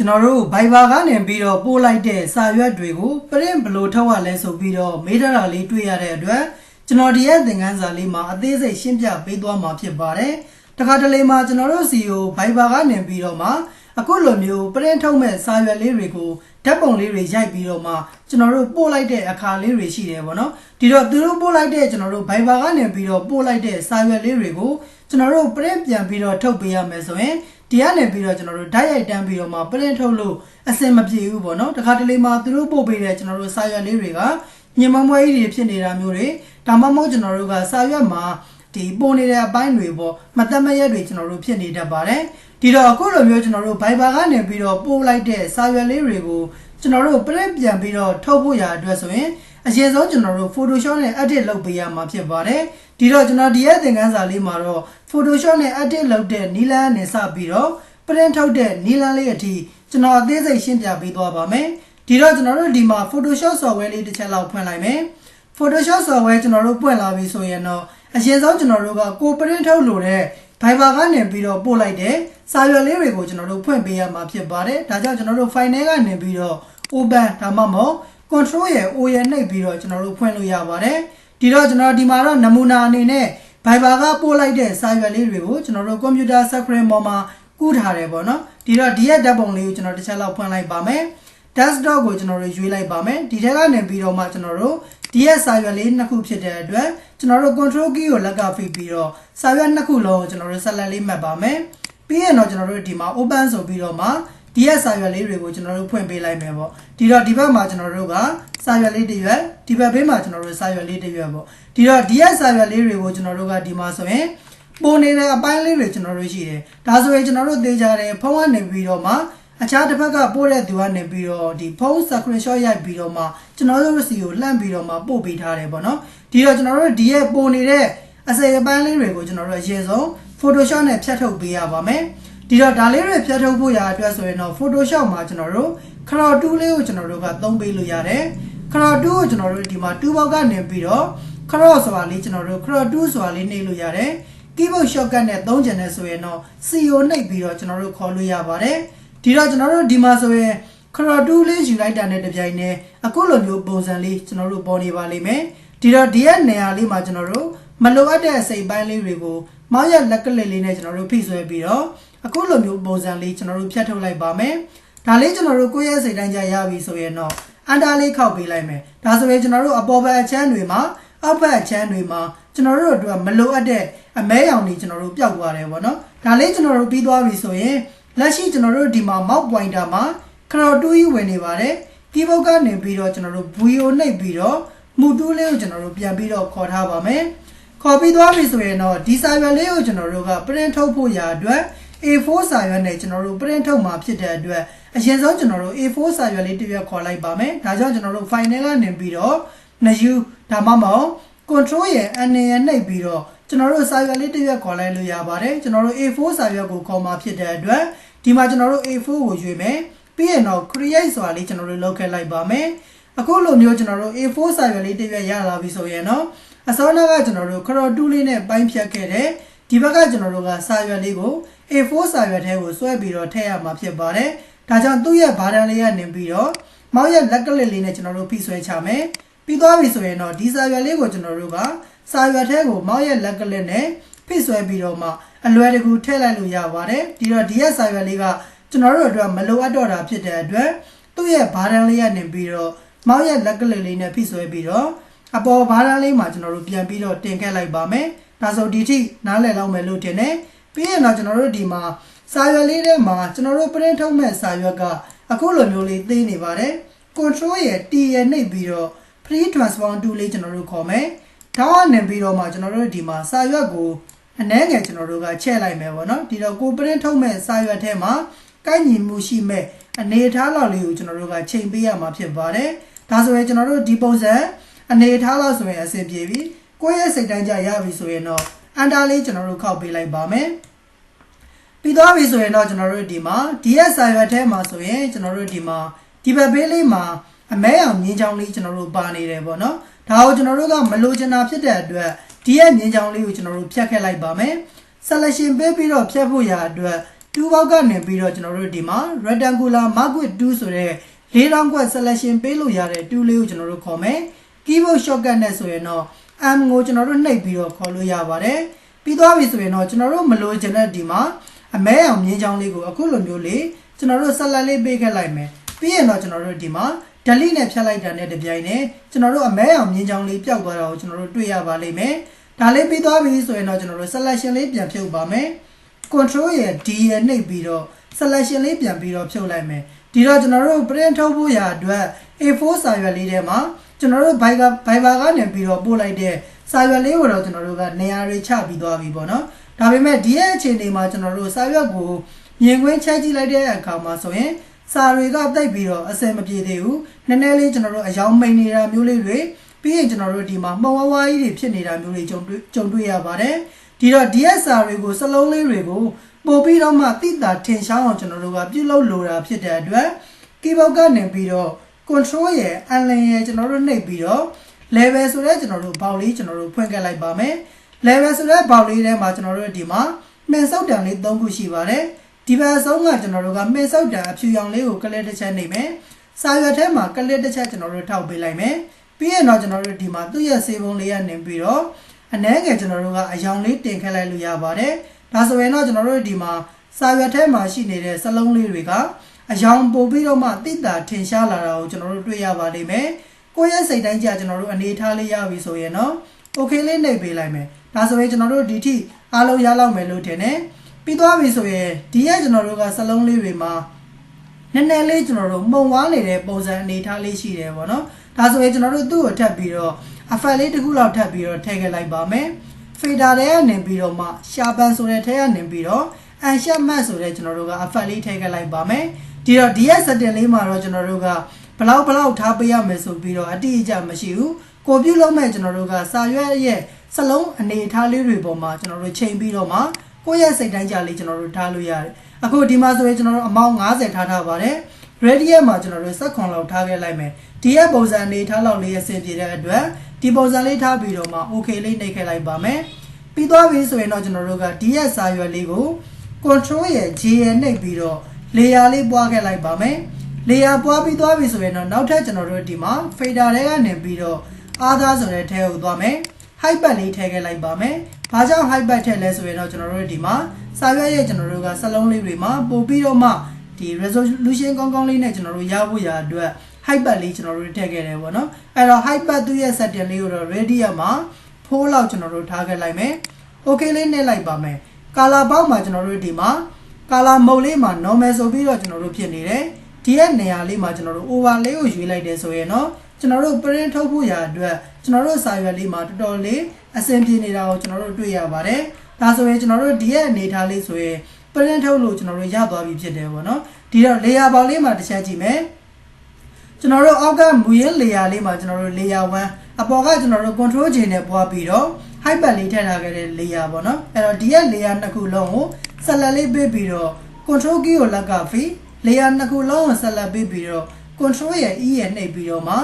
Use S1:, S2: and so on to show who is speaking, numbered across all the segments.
S1: ကျွန်တော်တို့ Viber ကနေပြီးတော့ပို့လိုက်တဲ့စာရွက်တွေကို print ဘယ်လိုထုတ်ရလဲဆိုပြီးတော့မေးထားတာလေးတွေ့ရတဲ့အတွက်ကျွန်တော်ဒီရဲ့သင်ခန်းစာလေးမှာအသေးစိတ်ရှင်းပြပေးသွားမှာဖြစ်ပါတယ်။တခါတလေမှာကျွန်တော်တို့စီကို Viber ကနေပြီးတော့မှအခုလိုမျိုး print ထုတ်မဲ့စာရွက်လေးတွေကိုဓာတ်ပုံလေးတွေရိုက်ပြီးတော့မှကျွန်တော်တို့ပို့လိုက်တဲ့အခါလေးတွေရှိတယ်ပေါ့နော်။ဒီတော့သူတို့ပို့လိုက်တဲ့ကျွန်တော်တို့ Viber ကနေပြီးတော့ပို့လိုက်တဲ့စာရွက်လေးတွေကိုကျွန်တော်တို့ print ပြန်ပြီးတော့ထုတ်ပေးရမယ်ဆိုရင် ဒီကနေပြီးတော့ကျွန်တော်တို့ဓာတ်ရိုက်တန်းပြီးတော့မှ print ထုတ်လို့အဆင်မပြေဘူးပေါ့နော်တခါတလေမှာသူတို့ပို့ပေးတဲ့ကျွန်တော်တို့စာရွက်လေးတွေကညင်မမွဲကြီးတွေဖြစ်နေတာမျိုးတွေဒါမှမဟုတ်ကျွန်တော်တို့ကစာရွက်မှာဒီပုံနေတဲ့အပိုင်းတွေပေါ့မသက်မရက်တွေကျွန်တော်တို့ဖြစ်နေတတ်ပါတယ်ဒီတော့အခုလိုမျိုးကျွန်တော်တို့ Viber ကနေပြီးတော့ပို့လိုက်တဲ့စာရွက်လေးတွေကိုကျွန်တော်တို့ print ပြန်ပြီးတော့ထုတ်ဖို့ရာအတွက်ဆိုရင် အရင်ဆုံးကျွန်တော်တို့ Photoshop နဲ့ edit လုပ်ပေးရမှာဖြစ်ပါတယ်ဒီတော့ကျွန်တော်ဒီရဲ့သင်ခန်းစာလေးမှာတော့ Photoshop နဲ့ edit လုပ်တဲ့နီလန်းနဲ့စပြီးတော့ print ထုတ်တဲ့နီလန်းလေးအထိကျွန်တော်အသေးစိတ်ရှင်းပြပေးသွားပါမယ်ဒီတော့ကျွန်တော်တို့ဒီမှာ Photoshop software လေးတစ်ချက်လောက်ဖွင့်လိုက်မယ် Photoshop software ကျွန်တော်တို့ပွင့်လာပြီဆိုရင်တော့အရင်ဆုံးကျွန်တော်တို့ကကို print ထုတ်လို့တဲ့ Viber ကနေပြီးတော့ပို့လိုက်တဲ့စာရွက်လေးတွေကိုကျွန်တော်တို့ဖွင့်ပေးရမှာဖြစ်ပါတယ်ဒါကြောင့်ကျွန်တော်တို့ file ထဲကနေပြီးတော့ open ဒါမှမဟုတ် control ရဲ့ O ရဲ့နှိပ်ပြီးတော့ကျွန်တော်တို့ဖွင့်လို့ရပါတယ်ဒီတော့ကျွန်တော်ဒီမှာတော့နမူနာအနေနဲ့ Viber ကပို့လိုက်တဲ့စာရွက်လေးတွေကိုကျွန်တော်တို့ computer screen ပေါ်မှာကူးထားတယ်ပေါ့နော်ဒီတော့ဒီရဲ့ဓာတ်ပုံလေးကိုကျွန်တော်တစ်ချက်လောက်ဖွင့်လိုက်ပါမယ် desktop ကိုကျွန်တော်တို့ရွေးလိုက်ပါမယ်ဒီထက်ကနေပြီးတော့မှကျွန်တော်တို့ဒီရဲ့စာရွက်လေးနှစ်ခုဖြစ်တဲ့အတွက်ကျွန်တော်တို့ control key ကိုလက်ကဖိပြီးတော့စာရွက်နှစ်ခုလုံးကိုကျွန်တော်တို့ဆက်လက်လေးမှတ်ပါမယ်ပြီးရင်တော့ကျွန်တော်တို့ဒီမှာ open ဆိုပြီးတော့မှ ဒီရဲ့စာရွက်လေးတွေကိုကျွန်တော်တို့ဖွင့်ပေးလိုက်မယ်ပေါ့ဒီတော့ဒီဘက်မှာကျွန်တော်တို့ကစာရွက်လေးတစ်ရွက်ဒီဘက်ဘေးမှာကျွန်တော်တို့စာရွက်လေးတစ်ရွက်ပေါ့ဒီတော့ဒီရဲ့စာရွက်လေးတွေကိုကျွန်တော်တို့ကဒီမှာဆိုရင်ပုံနေတဲ့အပိုင်းလေးတွေကျွန်တော်တို့ရှိတယ်ဒါဆိုရင်ကျွန်တော်တို့သိကြတယ်ဖုန်းကနေပြီးတော့မှအခြားတစ်ဖက်ကပို့တဲ့သူကနေပြီးတော့ဒီဖုန်း screenshot ရိုက်ပြီးတော့မှကျွန်တော်တို့စီကိုလှမ်းပြီးတော့မှပို့ပေးထားတယ်ပေါ့နော်ဒီတော့ကျွန်တော်တို့ဒီရဲ့ပုံနေတဲ့အစိပ်အပိုင်းလေးတွေကိုကျွန်တော်တို့အရင်ဆုံး Photoshop နဲ့ဖြတ်ထုတ်ပေးရပါမယ် ဒီတော့ဒါလေးတွေဖြတ်ထုတ်ဖို့ရာအတွက်ဆိုရင်တော့ Photoshop မှာကျွန်တော်တို့ crop tool လေးကိုကျွန်တော်တို့ကသုံးပေးလို့ရတယ် crop tool ကိုကျွန်တော်တို့ဒီမှာ tool box ကနေပြီးတော့ crop ဆိုတာလေးကျွန်တော်တို့ crop tool ဆိုတာလေးနှိပ်လို့ရတယ် keyboard shortcut နဲ့သုံးချင်တယ်ဆိုရင်တော့ CO နှိပ်ပြီးတော့ကျွန်တော်တို့ခေါ်လို့ရပါတယ်ဒီတော့ကျွန်တော်တို့ဒီမှာဆိုရင် crop tool လေးယူလိုက်တာနဲ့တပြိုင်တည်းအခုလိုမျိုးပုံစံလေးကျွန်တော်တို့ပေါ်နေပါလိမ့်မယ်ဒီတော့ဒီရဲ့နေရာလေးမှာကျွန်တော်တို့မလိုအပ်တဲ့အစိပ်ပိုင်းလေးတွေကိုမောင်းရလက်ကလေးလေးနဲ့ကျွန်တော်တို့ဖိဆွဲပြီးတော့ အခုလိုမျိုးပုံစံလေးကျွန်တော်တို့ဖြတ်ထုတ်လိုက်ပါမယ်ဒါလေးကျွန်တော်တို့ကိုယ့်ရဲ့စိတ်တိုင်းကြရပြီဆိုရင်တော့အန်တာလေးခောက်ပေးလိုက်မယ်ဒါဆိုရင်ကျွန်တော်တို့အပေါ်ဘက်အချမ်းတွေမှာအောက်ဘက်အချမ်းတွေမှာကျွန်တော်တို့တို့မလိုအပ်တဲ့အမဲရောင်တွေကျွန်တော်တို့ပျောက်သွားတယ်ပေါ့နော်ဒါလေးကျွန်တော်တို့ပြီးသွားပြီဆိုရင်လက်ရှိကျွန်တော်တို့ဒီမှာ mouse pointer မှာ crop tool ကြီးဝင်နေပါတယ် keyboard ကနေပြီးတော့ကျွန်တော်တို့ VO နှိပ်ပြီးတော့မူတူးလေးကိုကျွန်တော်တို့ပြန်ပြီးတော့ခေါ်ထားပါမယ်ခေါ်ပြီးသွားပြီဆိုရင်တော့ဒီစာရွက်လေးကိုကျွန်တော်တို့က print ထုတ်ဖို့ရာအတွက် A4 စာရွက်နဲ့ကျွန်တော်တို့ print ထုတ်မှာဖြစ်တဲ့အတွက်အရင်ဆုံးကျွန်တော်တို့ A4 စာရွက်လေးတစ်ရွက်ခေါ်လိုက်ပါမယ်ဒါကြောင့်ကျွန်တော်တို့ file ထဲကနေပြီးတော့ new ဒါမှမဟုတ် control ရဲ့ N ရဲ့နှိပ်ပြီးတော့ကျွန်တော်တို့စာရွက်လေးတစ်ရွက်ခေါ်လိုက်လို့ရပါတယ်ကျွန်တော်တို့ A4 စာရွက်ကိုခေါ်မှာဖြစ်တဲ့အတွက်ဒီမှာကျွန်တော်တို့ A4 ကိုရွေးမယ်ပြီးရင်တော့ create ဆိုတာလေးကျွန်တော်တို့လုပ်ခဲ့လိုက်ပါမယ်အခုလိုမျိုးကျွန်တော်တို့ A4 စာရွက်လေးတစ်ရွက်ရလာပြီဆိုရင်တော့အစောနာကကျွန်တော်တို့ crop tool လေးနဲ့ပိုင်းဖြတ်ခဲ့တဲ့ ဒီဘက်ကကျွန်တော်တို့ကစာရွက်လေးကို A4 စာရွက်ထဲကိုဆွဲပြီးတော့ထည့်ရမှာဖြစ်ပါတယ်ဒါကြောင့်သူ့ရဲ့ဘာသာလေးကနေပြီးတော့မောက်ရဲ့လက်ကလေးလေးနဲ့ကျွန်တော်တို့ဖိဆွဲချမယ်ပြီးသွားပြီဆိုရင်တော့ဒီစာရွက်လေးကိုကျွန်တော်တို့ကစာရွက်ထဲကိုမောက်ရဲ့လက်ကလေးနဲ့ဖိဆွဲပြီးတော့မှအလွယ်တကူထည့်လိုက်လို့ရပါတယ်ဒီတော့ဒီရဲ့စာရွက်လေးကကျွန်တော်တို့အတွက်မလိုအပ်တော့တာဖြစ်တဲ့အတွက်သူ့ရဲ့ဘာသာလေးကနေပြီးတော့မောက်ရဲ့လက်ကလေးလေးနဲ့ဖိဆွဲပြီးတော့အပေါ်ဘာသာလေးမှာကျွန်တော်တို့ပြန်ပြီးတော့တင်ခဲ့လိုက်ပါမယ် ဒါဆိုဒီထိနားလည်လောက်မယ်လို့ထင်တယ်ပြီးရင်တော့ကျွန်တော်တို့ဒီမှာစာရွက်လေးထဲမှာကျွန်တော်တို့ print ထုတ်မဲ့စာရွက်ကအခုလိုမျိုးလေးသိနေပါတယ် control ရဲ့ T ရဲ့နှိပ်ပြီးတော့ free transform tool လေးကျွန်တော်တို့ခေါ်မယ်ဒါကနေပြီးတော့မှကျွန်တော်တို့ဒီမှာစာရွက်ကိုအနှဲငယ်ကျွန်တော်တို့ကချဲ့လိုက်မယ်ပေါ့နော်ဒီတော့ကို print ထုတ်မဲ့စာရွက်ထဲမှာကိုက်ညီမှုရှိမဲ့အနေအထားလောက်လေးကိုကျွန်တော်တို့ကချိန်ပေးရမှာဖြစ်ပါတယ်ဒါဆိုရင်ကျွန်တော်တို့ဒီပုံစံအနေအထားလောက်ဆိုရင်အဆင်ပြေပြီ ကိုယ့်ရဲ့စိတ်တိုင်းကြရပြီဆိုရင်တော့အန်တာလေးကျွန်တော်တို့ခောက်ပေးလိုက်ပါမယ်ပြီးသွားပြီဆိုရင်တော့ကျွန်တော်တို့ဒီမှာ DS စာရွက်ထဲမှာဆိုရင်ကျွန်တော်တို့ဒီမှာဒီဘက်ဘေးလေးမှာအမဲအောင်မြင်းချောင်းလေးကျွန်တော်တို့ပါနေတယ်ပေါ့နော်ဒါကိုကျွန်တော်တို့ကမလိုချင်တာဖြစ်တဲ့အတွက်ဒီရဲ့မြင်းချောင်းလေးကိုကျွန်တော်တို့ဖြတ်ခဲ့လိုက်ပါမယ် selection ပေးပြီးတော့ဖြတ်ဖို့ရာအတွက်2ဘောက်ကနေပြီးတော့ကျွန်တော်တို့ဒီမှာ rectangular marquet 2ဆိုတဲ့၄တောင်းကွက် selection ပေးလို့ရတဲ့2လေးကိုကျွန်တော်တို့ခေါ်မယ် keyboard shortcut နဲ့ဆိုရင်တော့ M ကိုကျွန်တော်တို့နှိပ်ပြီးတော့ခေါ်လို့ရပါတယ်ပြီးသွားပြီဆိုရင်တော့ကျွန်တော်တို့မလိုချင်တဲ့ဒီမှာအမဲအောင်မြင်းချောင်းလေးကိုအခုလိုမျိုးလေးကျွန်တော်တို့ဆက်လက်လေးပေးခဲ့လိုက်မယ်ပြီးရင်တော့ကျွန်တော်တို့ဒီမှာ delete နဲ့ဖြတ်လိုက်တာနဲ့တပြိုင်နက်ကျွန်တော်တို့အမဲအောင်မြင်းချောင်းလေးပျောက်သွားတာကိုကျွန်တော်တို့တွေ့ရပါလိမ့်မယ်ဒါလေးပြီးသွားပြီဆိုရင်တော့ကျွန်တော်တို့ selection လေးပြန်ဖြုတ်ပါမယ် control ရဲ့ D ရဲ့နှိပ်ပြီးတော့ selection လေးပြန်ပြီးတော့ဖြုတ်လိုက်မယ်ဒီတော့ကျွန်တော်တို့ print ထုတ်ဖို့ရာအတွက် A4 စာရွက်လေးထဲမှာ ကျွန်တော်တို့ Viber Viber ကနေပြီးတော့ပို့လိုက်တဲ့စာရွက်လေးကိုတော့ကျွန်တော်တို့ကနေရာတွေချပြီးသွားပြီပေါ့နော်ဒါပေမဲ့ဒီရဲ့အခြေအနေမှာကျွန်တော်တို့စာရွက်ကိုမြင်ကွင်းချက်ကြည့်လိုက်တဲ့အခါမှာဆိုရင်စာတွေကတိတ်ပြီးတော့အစင်မပြေသေးဘူးနည်းနည်းလေးကျွန်တော်တို့အယောင်မိန်နေတာမျိုးလေးတွေပြီးရင်ကျွန်တော်တို့ဒီမှာမှုံဝါးဝါးကြီးတွေဖြစ်နေတာမျိုးတွေကြုံတွေ့ကြုံတွေ့ရပါတယ်ဒီတော့ DSR တွေကိုစလုံးလေးတွေကိုပို့ပြီးတော့မှတိတာထင်ရှားအောင်ကျွန်တော်တို့ကပြုလုပ်လိုတာဖြစ်တဲ့အတွက် keyboard ကနေပြီးတော့ control ရဲ့ allen ရဲ့ကျွန်တော်တို့နှိပ်ပြီးတော့ level ဆိုတဲ့ကျွန်တော်တို့ဘောက်လေးကျွန်တော်တို့ဖွင့်ခဲ့လိုက်ပါမယ် level ဆိုတဲ့ဘောက်လေးထဲမှာကျွန်တော်တို့ဒီမှာမှင်ဆုပ်တံလေး၃ခုရှိပါတယ်ဒီဘက်အဆုံးကကျွန်တော်တို့ကမှင်ဆုပ်တံအဖြူရောင်လေးကိုကလစ်တစ်ချက်နှိပ်မယ်စာရွက်ထဲမှာကလစ်တစ်ချက်ကျွန်တော်တို့ထောက်ပေးလိုက်မယ်ပြီးရင်တော့ကျွန်တော်တို့ဒီမှာသူ့ရဲ့ဆေးပုံးလေးကနေပြီးတော့အနှဲငယ်ကျွန်တော်တို့ကအယောင်လေးတင်ခက်လိုက်လို့ရပါတယ်ဒါဆိုရင်တော့ကျွန်တော်တို့ဒီမှာစာရွက်ထဲမှာရှိနေတဲ့စလုံးလေးတွေက အယောင်ပို့ပြီးတော့မှတိတာထင်ရှားလာတာကိုကျွန်တော်တို့တွေ့ရပါလိမ့်မယ်ကိုယ့်ရဲ့စိတ်တိုင်းကြကျွန်တော်တို့အနေထားလေးရပြီဆိုရင်တော့ okay လေးနှိပ်ပေးလိုက်မယ်ဒါဆိုရင်ကျွန်တော်တို့ဒီထိအားလုံးရလောက်မယ်လို့ထင်တယ်ပြီးသွားပြီဆိုရင်ဒီရဲ့ကျွန်တော်တို့ကစလုံးလေးတွေမှာနည်းနည်းလေးကျွန်တော်တို့မှုံဝါးနေတဲ့ပုံစံအနေထားလေးရှိတယ်ပေါ့နော်ဒါဆိုရင်ကျွန်တော်တို့သူ့ကိုထပ်ပြီးတော့ effect လေးတစ်ခုလောက်ထပ်ပြီးတော့ထည့်ခဲ့လိုက်ပါမယ် fader ထဲကနေပြီးတော့မှ sharpen ဆိုတဲ့ထဲကနေပြီးတော့ unsharp matte ဆိုတဲ့ကျွန်တော်တို့က effect လေးထည့်ခဲ့လိုက်ပါမယ် ဒီတော့ဒီရဲ့ setting လေးမှာတော့ကျွန်တော်တို့ကဘလောက်ဘလောက်ထားပေးရမယ်ဆိုပြီးတော့အတိအကျမရှိဘူးကိုပြုတ်လုံးမဲ့ကျွန်တော်တို့ကစာရွက်ရဲ့စလုံးအနေအထားလေးတွေပေါ်မှာကျွန်တော်တို့ချိန်ပြီးတော့မှကိုယ့်ရဲ့စိတ်တိုင်းကြလေးကျွန်တော်တို့ထားလို့ရတယ်အခုဒီမှာဆိုရင်ကျွန်တော်တို့အမောင်း90ထားထားပါတယ် radius မှာကျွန်တော်တို့စက်ခွန်လောက်ထားခဲ့လိုက်မယ်ဒီရဲ့ပုံစံအနေထားလောက်လေးအဆင်ပြေတဲ့အတွက်ဒီပုံစံလေးထားပြီးတော့မှ okay လေးနှိပ်ခဲ့လိုက်ပါမယ်ပြီးသွားပြီဆိုရင်တော့ကျွန်တော်တို့ကဒီရဲ့စာရွက်လေးကို control ရဲ့ J ရဲ့နှိပ်ပြီးတော့ layer လေးပွားခဲ့လိုက်ပါမယ် layer ပွားပြီးသွားပြီဆိုရင်တော့နောက်ထပ်ကျွန်တော်တို့ဒီမှာ fader တွေကနေပြီးတော့ other ဆိုတဲ့ထဲကိုသွားမယ် hyper လေးထည့်ခဲ့လိုက်ပါမယ်။ဘာကြောင့် hyper ထည့်လဲဆိုရင်တော့ကျွန်တော်တို့ဒီမှာစာရွက်ရဲ့ကျွန်တော်တို့ကစလုံးလေးတွေမှာပို့ပြီးတော့မှဒီ resolution ကောင်းကောင်းလေးနဲ့ကျွန်တော်တို့ရဖို့ရအတွက် hyper လေးကျွန်တော်တို့ထည့်ခဲ့တယ်ပေါ့နော်။အဲ့တော့ hyper သူ့ရဲ့ setting လေးကိုတော့ radius မှာ4လောက်ကျွန်တော်တို့ထားခဲ့လိုက်မယ်။ okay လေးနှိပ်လိုက်ပါမယ်။ color box မှာကျွန်တော်တို့ဒီမှာ color mode လေးမှာ normal ဆိုပြီးတော့ကျွန်တော်တို့ဖြစ်နေတယ်။ဒီရဲ့နေရာလေးမှာကျွန်တော်တို့ overlay ကိုရွေးလိုက်တယ်ဆိုရင်တော့ကျွန်တော်တို့ print ထုတ်ဖို့ရာအတွက်ကျွန်တော်တို့စာရွက်လေးမှာတော်တော်လေးအဆင်ပြေနေတာကိုကျွန်တော်တို့တွေ့ရပါတယ်။ဒါဆိုရင်ကျွန်တော်တို့ဒီရဲ့အနေထားလေးဆိုရင် print ထုတ်လို့ကျွန်တော်တို့ရသွားပြီဖြစ်တယ်ပေါ့နော်။ဒီတော့ layer ပေါင်းလေးမှာတစ်ချက်ကြည့်မယ်။ကျွန်တော်တို့အောက်ကမူရင်း layer လေးမှာကျွန်တော်တို့ layer 1အပေါ်ကကျွန်တော်တို့ control J နဲ့ပွားပြီးတော့ hyper လေးထည့်ထားခဲ့တဲ့ layer ပေါ့နော်။အဲ့တော့ဒီရဲ့ layer နှစ်ခုလုံးကို ဆက်လက်လေးပေးပြီးတော့ control key ကိုလက်ကဖိ layer နှစ်ခုလုံးကိုဆက်လက်ပေးပြီးတော့ control ရဲ့ E ရဲ့နှိပ်ပြီးတော့မှ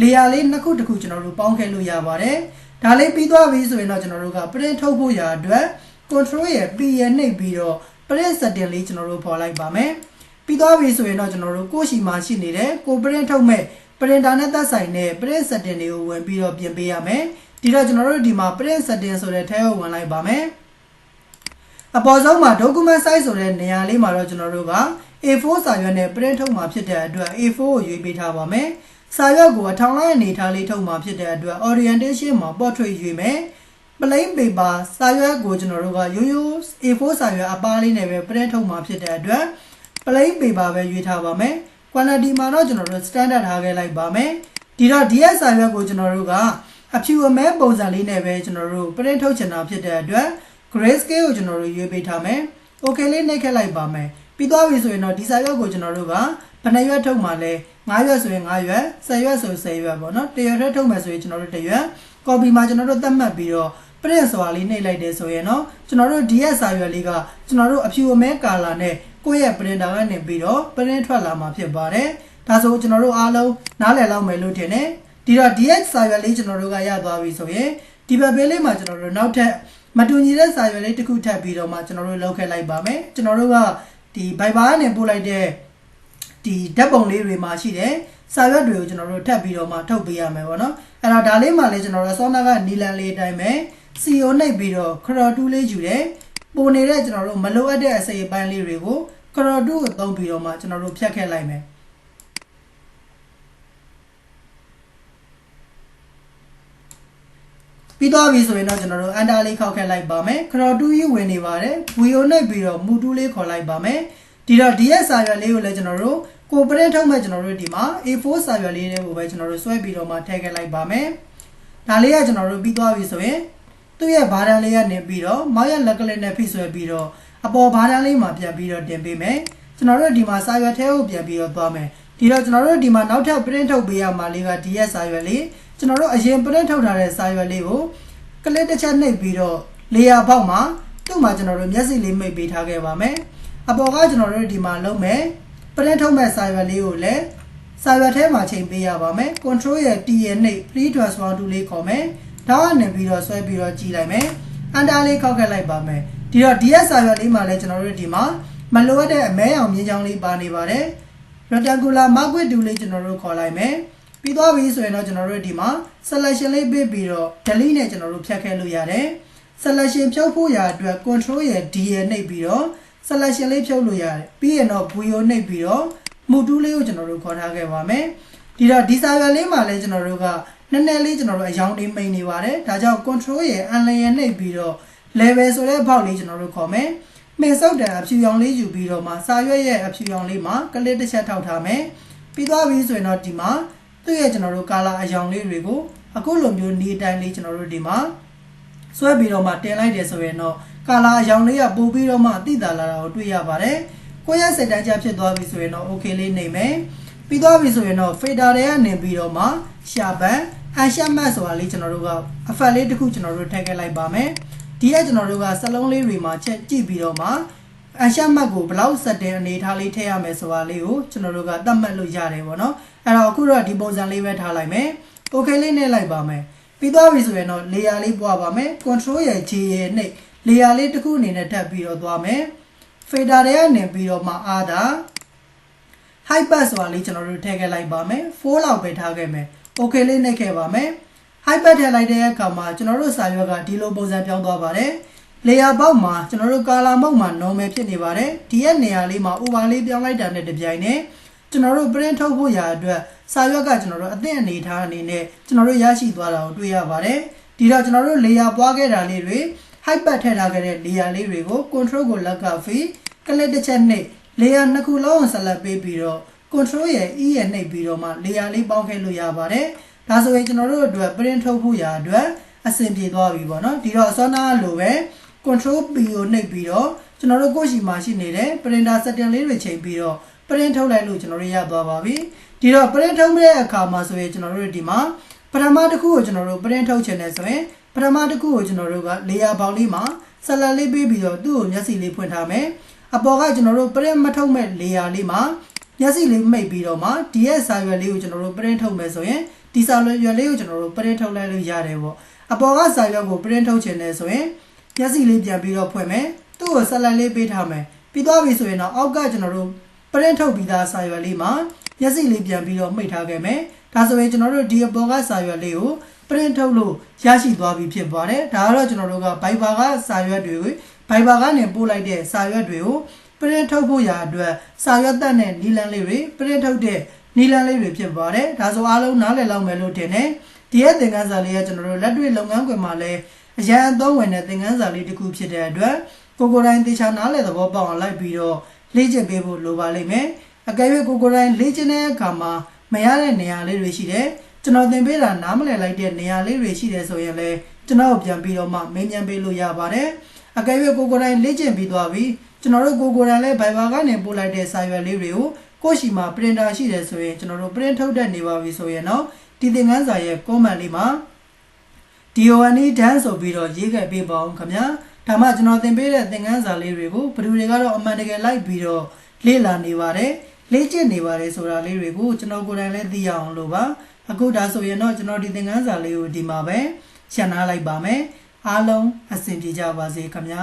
S1: layer လေးနှစ်ခုတစ်ခုကျွန်တော်တို့ပေါင်းခဲ့လို့ရပါတယ်။ဒါလေးပြီးသွားပြီဆိုရင်တော့ကျွန်တော်တို့က print ထုတ်ဖို့ရာအတွက် control ရဲ့ P ရဲ့နှိပ်ပြီးတော့ print setting လေးကျွန်တော်တို့ဖော်လိုက်ပါမယ်။ပြီးသွားပြီဆိုရင်တော့ကျွန်တော်တို့ကိုယ့်ရှိမှာရှိနေတဲ့ကို print ထုတ်မဲ့ printer နဲ့သက်ဆိုင်တဲ့ print setting တွေကိုဝင်ပြီးတော့ပြင်ပေးရမယ်။ဒီတော့ကျွန်တော်တို့ဒီမှာ print setting ဆိုတဲ့ထဲကိုဝင်လိုက်ပါမယ်။ အပေါ်ဆုံးမှာ document size ဆိုတဲ့နေရာလေးမှာတော့ကျွန်တော်တို့က A4 စာရွက်နဲ့ print ထုတ်မှာဖြစ်တဲ့အတွက် A4 ကိုရွေးပေးထားပါမယ်။စာရွက်ကိုအထောင်လိုက်အနေထားလေးထုတ်မှာဖြစ်တဲ့အတွက် orientation မှာ portrait ရွေးမယ်။ plain paper စာရွက်ကိုကျွန်တော်တို့ကရိုးရိုး A4 စာရွက်အပါလေးနဲ့ပဲ print ထုတ်မှာဖြစ်တဲ့အတွက် plain paper ပဲရွေးထားပါမယ်။ quantity မှာတော့ကျွန်တော်တို့ standard ထားခဲ့လိုက်ပါမယ်။ဒီတော့ DS စာရွက်ကိုကျွန်တော်တို့ကအဖြူအမဲပုံစံလေးနဲ့ပဲကျွန်တော်တို့ print ထုတ်ချင်တာဖြစ်တဲ့အတွက် gray scale ကိုကျွန်တော်တို့ရွေးပေးထားမယ်။ okay လေးနှိပ်ခဲ့လိုက်ပါမယ်။ပြီးသွားပြီဆိုရင်တော့ဒီစာရွက်ကိုကျွန်တော်တို့ကဘယ်နှရွက်ထုတ်မှလဲ9ရွက်ဆိုရင်9ရွက်10ရွက်ဆို10ရွက်ပေါ့နော်တရွက်ထက်ထုတ်မယ်ဆိုရင်ကျွန်တော်တို့တရွက် copy မှာကျွန်တော်တို့သတ်မှတ်ပြီးတော့ print ဆိုတာလေးနှိပ်လိုက်တယ်ဆိုရင်တော့ကျွန်တော်တို့ DS စာရွက်လေးကကျွန်တော်တို့အဖြူအမဲကာလာနဲ့ကိုယ့်ရဲ့ printer ကနေပြီးတော့ print ထွက်လာမှာဖြစ်ပါတယ်ဒါဆိုကျွန်တော်တို့အားလုံးနားလည်လောက်မယ်လို့ထင်တယ်ဒီတော့ DX စာရွက်လေးကျွန်တော်တို့ကရသွားပြီဆိုရင် ဒီဘက်ဘေးလေးမှာကျွန်တော်တို့နောက်ထပ်မတူညီတဲ့စာရွက်လေးတစ်ခုထပ်ပြီးတော့မှကျွန်တော်တို့လောက်ခဲ့လိုက်ပါမယ်ကျွန်တော်တို့ကဒီ Viber ကနေပို့လိုက်တဲ့ဒီဓာတ်ပုံလေးတွေမှာရှိတယ်စာရွက်တွေကိုကျွန်တော်တို့ထပ်ပြီးတော့မှထုတ်ပေးရမယ်ပေါ့နော်အဲ့တော့ဒါလေးမှလည်းကျွန်တော်တို့စောနာကနီလန်လေးအတိုင်းပဲ CO နှိပ်ပြီးတော့ခရော်တူးလေးယူတယ်ပုံနေတဲ့ကျွန်တော်တို့မလိုအပ်တဲ့အစိပ်အပိုင်းလေးတွေကိုခရော်တူးကိုသုံးပြီးတော့မှကျွန်တော်တို့ဖြတ်ခဲ့လိုက်မယ် ပြီးသွားပြီဆိုရင်တော့ကျွန်တော်တို့အန်တာလေးခောက်ခဲ့လိုက်ပါမယ်ခရော်တူးကြီးဝင်နေပါတယ်ဝီယိုနှိပ်ပြီးတော့မူတူးလေးခေါ်လိုက်ပါမယ်ဒီတော့ DS စာရွက်လေးကိုလည်းကျွန်တော်တို့ကိုပရင်ထုတ်မဲ့ကျွန်တော်တို့ဒီမှာ A4 စာရွက်လေးတွေကိုပဲကျွန်တော်တို့ဆွဲပြီးတော့မှထည့်ခဲ့လိုက်ပါမယ်ဒါလေးကကျွန်တော်တို့ပြီးသွားပြီဆိုရင်သူ့ရဲ့ဘာဒန်လေးကနေပြီးတော့မောက်ရဲ့လက်ကလေးနဲ့ဖိဆွဲပြီးတော့အပေါ်ဘာဒန်လေးမှာပြန်ပြီးတော့တင်ပေးမယ်ကျွန်တော်တို့ဒီမှာစာရွက်ထဲကိုပြန်ပြီးတော့သွားမယ်ဒီတော့ကျွန်တော်တို့ဒီမှာနောက်ထပ် print ထုတ်ပေးရမှာလေးက DS စာရွက်လေး ကျွန်တော်တို့အရင် print ထုတ်ထားတဲ့စာရွက်လေးကိုကလစ်တစ်ချက်နှိပ်ပြီးတော့ layer ဘောက်မှာသူ့မှာကျွန်တော်တို့မျက်စိလေးမိတ်ပေးထားခဲ့ပါမယ်အပေါ်ကကျွန်တော်တို့ဒီမှာလုံးမယ် print ထုတ်မဲ့စာရွက်လေးကိုလည်းစာရွက်ထဲမှာချိန်ပေးရပါမယ် control ရဲ့ T ရဲ့နှိပ် free transform tool လေးခေါ်မယ်ဒါကနေပြီးတော့ဆွဲပြီးတော့ကြည့်လိုက်မယ်အန်တာလေးခောက်ခဲ့လိုက်ပါမယ်ဒီတော့ DS စာရွက်လေးမှာလည်းကျွန်တော်တို့ဒီမှာမလိုအပ်တဲ့အမဲအောင်မြင်းချောင်းလေးပါနေပါတယ် rectangular marquee tool လေးကျွန်တော်တို့ခေါ်လိုက်မယ် ပြီးသွားပြီဆိုရင်တော့ကျွန်တော်တို့ဒီမှာ selection လေးပေးပြီးတော့ delete နဲ့ကျွန်တော်တို့ဖြတ်ခဲ့လို့ရတယ် selection ဖြုတ်ဖို့ရအတွက် control ရဲ့ D ရဲ့နှိပ်ပြီးတော့ selection လေးဖြုတ်လို့ရတယ်ပြီးရင်တော့ view နှိပ်ပြီးတော့မူတူးလေးကိုကျွန်တော်တို့ခေါ်ထားခဲ့ပါမယ်ဒီတော့ဒီစာရွက်လေးမှာလည်းကျွန်တော်တို့ကနည်းနည်းလေးကျွန်တော်တို့အယောင်လေးမိန်နေပါတယ်ဒါကြောင့် control ရဲ့ align နှိပ်ပြီးတော့ level ဆိုတဲ့ဘောက်လေးကျွန်တော်တို့ခေါ်မယ်မင်းစုပ်တံအဖြူရောင်လေးယူပြီးတော့မှစာရွက်ရဲ့အဖြူရောင်လေးမှာကလစ်တစ်ချက်ထောက်ထားမယ်ပြီးသွားပြီဆိုရင်တော့ဒီမှာ သူ့ရဲ့ကျွန်တော်တို့ကာလာအယောင်လေးတွေကိုအခုလိုမျိုးနေတိုင်းလေးကျွန်တော်တို့ဒီမှာဆွဲပြီးတော့မှတင်လိုက်တယ်ဆိုရင်တော့ကာလာအယောင်လေးကပို့ပြီးတော့မှတိတာလာတာကိုတွေ့ရပါတယ်ကိုယ့်ရဲ့စိတ်တိုင်းကြဖြစ်သွားပြီဆိုရင်တော့ okay လေးနေမယ်ပြီးသွားပြီဆိုရင်တော့ fader တွေကနေပြီးတော့မှရှာပန်အရှာမတ်ဆိုတာလေးကျွန်တော်တို့ကအဖက်လေးတစ်ခုကျွန်တော်တို့ထည့်ခဲ့လိုက်ပါမယ်ဒီကကျွန်တော်တို့ကစလုံးလေးတွေမှာချက်ကြည့်ပြီးတော့မှ အရှာမတ်ကိုဘလောက်စက်တင်အနေထားလေးထည့်ရမယ်ဆိုတာလေးကိုကျွန်တော်တို့ကသတ်မှတ်လို့ရတယ်ပေါ့နော်အဲ့တော့အခုတော့ဒီပုံစံလေးပဲထားလိုက်မယ် okay လေးနဲ့လိုက်ပါမယ်ပြီးသွားပြီဆိုရင်တော့ layer လေးပွားပါမယ် control ရဲ့ J ရဲ့နှိပ် layer လေးတစ်ခုအနေနဲ့ထပ်ပြီးတော့သွားမယ် fader တွေကနေပြီးတော့မှအားတာ high pass ဆိုတာလေးကျွန်တော်တို့ထည့်ခဲ့လိုက်ပါမယ်4လောက်ပဲထားခဲ့မယ် okay လေးနှိပ်ခဲ့ပါမယ် high pass ထည့်လိုက်တဲ့အခါမှာကျွန်တော်တို့စာရွက်ကဒီလိုပုံစံပြောင်းသွားပါတယ် layer ပေါက်မှာကျွန်တော်တို့ color မောက်မှာ normal ဖြစ်နေပါတယ်ဒီရဲ့နေရာလေးမှာ over လေးပြောင်းလိုက်တာနဲ့တပြိုင်နက်ကျွန်တော်တို့ print ထုတ်ဖို့ရာအတွက်စာရွက်ကကျွန်တော်တို့အသင့်အနေထားအနေနဲ့ကျွန်တော်တို့ရရှိသွားတာကိုတွေ့ရပါတယ်ဒီတော့ကျွန်တော်တို့ layer ပွားခဲ့တာလေးတွေ high pass ထည့်ထားခဲ့တဲ့ layer လေးတွေကို control ကိုလက်ကဖီကလစ်တစ်ချက်နှိပ် layer နှစ်ခုလုံးကိုဆက်လက်ပေးပြီးတော့ control ရဲ့ e ရဲ့နှိပ်ပြီးတော့မှ layer လေးပေါင်းခဲ့လို့ရပါတယ်ဒါဆိုရင်ကျွန်တော်တို့အတွက် print ထုတ်ဖို့ရာအတွက်အဆင်ပြေသွားပြီပေါ့နော်ဒီတော့အစောနာလိုပဲ control p ကိုနှိပ်ပြီးတော့ကျွန်တော်တို့ကိုယ့်ရှိမှာရှိနေတဲ့ printer setting လေးတွေချိန်ပြီးတော့ print ထုတ်လိုက်လို့ကျွန်တော်တို့ရသွားပါပြီဒီတော့ print ထုတ်တဲ့အခါမှာဆိုရင်ကျွန်တော်တို့ဒီမှာပထမတစ်ခုကိုကျွန်တော်တို့ print ထုတ်ချင်တယ်ဆိုရင်ပထမတစ်ခုကိုကျွန်တော်တို့က layer ပေါင်းလေးမှာဆက်လက်လေးပေးပြီးတော့သူ့ကိုမျက်စိလေးဖွင့်ထားမယ်အပေါ်ကကျွန်တော်တို့ print မထုတ်မဲ့ layer လေးမှာမျက်စိလေးမိတ်ပြီးတော့မှဒီရဲ့စာရွက်လေးကိုကျွန်တော်တို့ print ထုတ်မယ်ဆိုရင်ဒီစာရွက်လေးကိုကျွန်တော်တို့ print ထုတ်လိုက်လို့ရတယ်ပေါ့အပေါ်ကစာရွက်ကို print ထုတ်ချင်တယ်ဆိုရင် မျက်စိလေးပြန်ပြီးတော့ဖွင့်မယ်သူ့ကိုဆက်လက်လေးပေးထားမယ်ပြီးသွားပြီဆိုရင်တော့အောက်ကကျွန်တော်တို့ print ထုတ်ပြီးသားစာရွက်လေးမှာမျက်စိလေးပြန်ပြီးတော့မှိတ်ထားခဲ့မယ်ဒါဆိုရင်ကျွန်တော်တို့ဒီအပေါ်ကစာရွက်လေးကို print ထုတ်လို့ရရှိသွားပြီဖြစ်ပါတယ်ဒါကတော့ကျွန်တော်တို့က Viber ကစာရွက်တွေကို Viber ကနေပို့လိုက်တဲ့စာရွက်တွေကို print ထုတ်ဖို့ရာအတွက်စာရွက်သက်နဲ့နီလန်းလေးတွေ print ထုတ်တဲ့နီလန်းလေးတွေဖြစ်ပါတယ်ဒါဆိုအားလုံးနားလည်လောက်မယ်လို့ထင်တယ်ဒီရဲ့သင်ခန်းစာလေးကကျွန်တော်တို့လက်တွေ့လုပ်ငန်းခွင်မှာလည်း အရန်အသုံးဝင်တဲ့သင်ခန်းစာလေးတစ်ခုဖြစ်တဲ့အတွက်ကိုကိုတိုင်းတေချာနားလည်သဘောပေါက်အောင်လိုက်ပြီးတော့လေ့ကျင့်ပေးဖို့လိုပါလိမ့်မယ်အကယ်၍ကိုကိုတိုင်းလေ့ကျင့်တဲ့အခါမှာမရတဲ့နေရာလေးတွေရှိတယ်ကျွန်တော်သင်ပေးတာနားမလည်လိုက်တဲ့နေရာလေးတွေရှိတယ်ဆိုရင်လည်းကျွန်တော်ပြန်ပြီးတော့မှမေးမြန်းပေးလို့ရပါတယ်အကယ်၍ကိုကိုတိုင်းလေ့ကျင့်ပြီးသွားပြီကျွန်တော်တို့ကိုကိုတိုင်းလည်း Viber ကနေပို့လိုက်တဲ့စာရွက်လေးတွေကိုကိုရှိမှာ printer ရှိတယ်ဆိုရင်ကျွန်တော်တို့ print ထုတ်တတ်နေပါပြီဆိုရင်တော့ဒီသင်ခန်းစာရဲ့ comment လေးမှာ DONE dance ဆိုပြီးတော့ရေးခဲ့ပေးပါအောင်ခင်ဗျာဒါမှကျွန်တော်သင်ပေးတဲ့သင်ခန်းစာလေးတွေကိုဘယ်သူတွေကတော့အမှန်တကယ်လိုက်ပြီးတော့လေ့လာနေပါတယ်လေ့ကျင့်နေပါတယ်ဆိုတာလေးတွေကိုကျွန်တော်ကိုယ်တိုင်လည်းသိရအောင်လို့ပါအခုဒါဆိုရင်တော့ကျွန်တော်ဒီသင်ခန်းစာလေးကိုဒီမှာပဲရှင်းနာလိုက်ပါမယ်အားလုံးအဆင်ပြေကြပါစေခင်ဗျာ